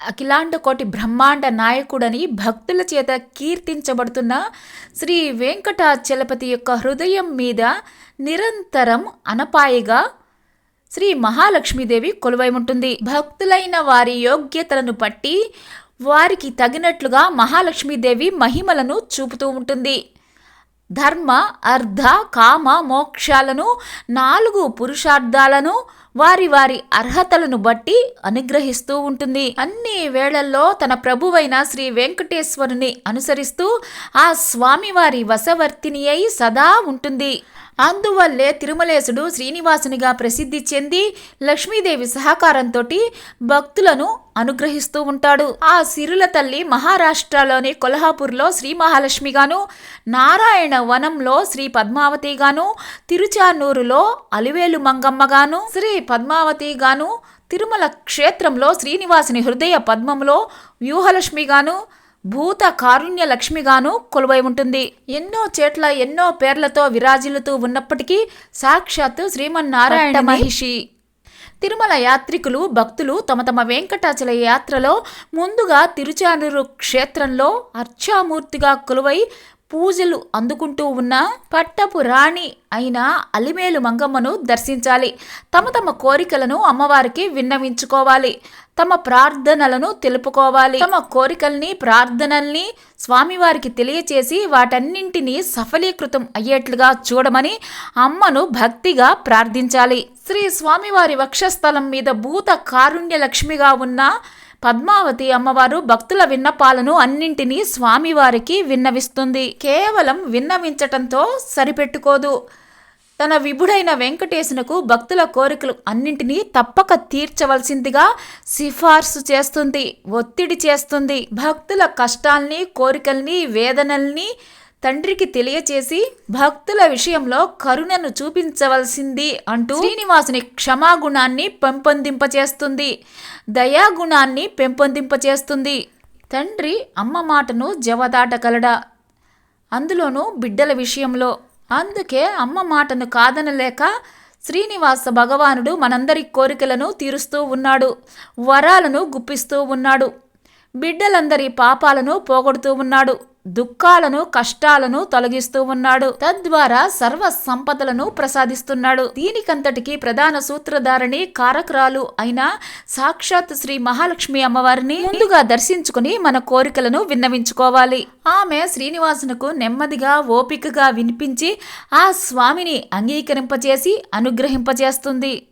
అఖిలాండ కోటి బ్రహ్మాండ నాయకుడని భక్తుల చేత కీర్తించబడుతున్న శ్రీ వెంకటాచలపతి యొక్క హృదయం మీద నిరంతరం అనపాయిగా శ్రీ మహాలక్ష్మీదేవి కొలువై ఉంటుంది. భక్తులైన వారి యోగ్యతలను బట్టి వారికి తగినట్లుగా మహాలక్ష్మీదేవి మహిమలను చూపుతూ ఉంటుంది. ధర్మ అర్ధ కామ మోక్షాలను నాలుగు పురుషార్థాలను వారి వారి అర్హతలను బట్టి అనుగ్రహిస్తూ ఉంటుంది. అన్ని వేళల్లో తన ప్రభువైన శ్రీ వెంకటేశ్వరుని అనుసరిస్తూ ఆ స్వామివారి వశవర్తిని అయి సదా ఉంటుంది. అందువల్లే తిరుమలేశుడు శ్రీనివాసునిగా ప్రసిద్ధి చెంది లక్ష్మీదేవి సహకారంతో భక్తులను అనుగ్రహిస్తూ ఉంటాడు. ఆ సిరుల తల్లి మహారాష్ట్రలోని కొల్హాపూర్లో శ్రీ మహాలక్ష్మిగాను నారాయణ వనంలో శ్రీ పద్మావతిగాను తిరుచానూరులో అలివేలు మంగమ్మగాను శ్రీ పద్మావతిగాను తిరుమల క్షేత్రంలో శ్రీనివాసుని హృదయ పద్మంలో వ్యూహలక్ష్మిగాను భూత కారుణ్య లక్ష్మిగాను కొలువై ఉంటుంది. ఎన్నో చేట్ల ఎన్నో పేర్లతో విరాజిల్లుతూ ఉన్నప్పటికీ సాక్షాత్తు శ్రీమన్నారాయణ మహిషి తిరుమల యాత్రికులు భక్తులు తమ తమ వెంకటాచల యాత్రలో ముందుగా తిరుచానూరు క్షేత్రంలో అర్చామూర్తిగా కొలువై పూజలు అందుకుంటూ ఉన్న పట్టపు రాణి అయిన అలిమేలు మంగమ్మను దర్శించాలి. తమ తమ కోరికలను అమ్మవారికి విన్నవించుకోవాలి. తమ ప్రార్థనలను తెలుపుకోవాలి. తమ కోరికల్ని ప్రార్థనల్ని స్వామివారికి తెలియచేసి వాటన్నింటినీ సఫలీకృతం అయ్యేట్లుగా చూడమని అమ్మను భక్తిగా ప్రార్థించాలి. శ్రీ స్వామివారి వక్షస్థలం మీద భూత కారుణ్య లక్ష్మిగా ఉన్న పద్మావతి అమ్మవారు భక్తుల విన్నపాలను అన్నింటినీ స్వామివారికి విన్నవిస్తుంది. కేవలం విన్నవించటంతో సరిపెట్టుకోదు. తన విభుడైన వెంకటేశునకు భక్తుల కోరికలు అన్నింటినీ తప్పక తీర్చవలసిందిగా సిఫార్సు చేస్తుంది ఒత్తిడి చేస్తుంది. భక్తుల కష్టాల్ని కోరికల్ని వేదనల్ని తండ్రికి తెలియచేసి భక్తుల విషయంలో కరుణను చూపించవలసింది అంటూ శ్రీనివాసుని క్షమాగుణాన్ని పెంపొందింపచేస్తుంది. దయాగుణాన్ని పెంపొందింపచేస్తుంది. తండ్రి అమ్మ మాటను జవదాటగలడా. అందులోనూ బిడ్డల విషయంలో. అందుకే అమ్మ మాటను కాదనలేక శ్రీనివాస భగవానుడు మనందరి కోరికలను తీరుస్తూ ఉన్నాడు. వరాలను గుప్పిస్తూ ఉన్నాడు. బిడ్డలందరి పాపాలను పోగొడుతూ ఉన్నాడు. దుఃఖాలను కష్టాలను తొలగిస్తూ ఉన్నాడు. తద్వారా సర్వ సంపదలను ప్రసాదిస్తున్నాడు. దీనికంతటికి ప్రధాన సూత్రధారిణి కారకురాలు అయిన సాక్షాత్ శ్రీ మహాలక్ష్మి అమ్మవారిని ముందుగా దర్శించుకుని మన కోరికలను విన్నవించుకోవాలి. ఆమె శ్రీనివాసునకు నెమ్మదిగా ఓపికగా వినిపించి ఆ స్వామిని అంగీకరింపచేసి అనుగ్రహింపజేస్తుంది.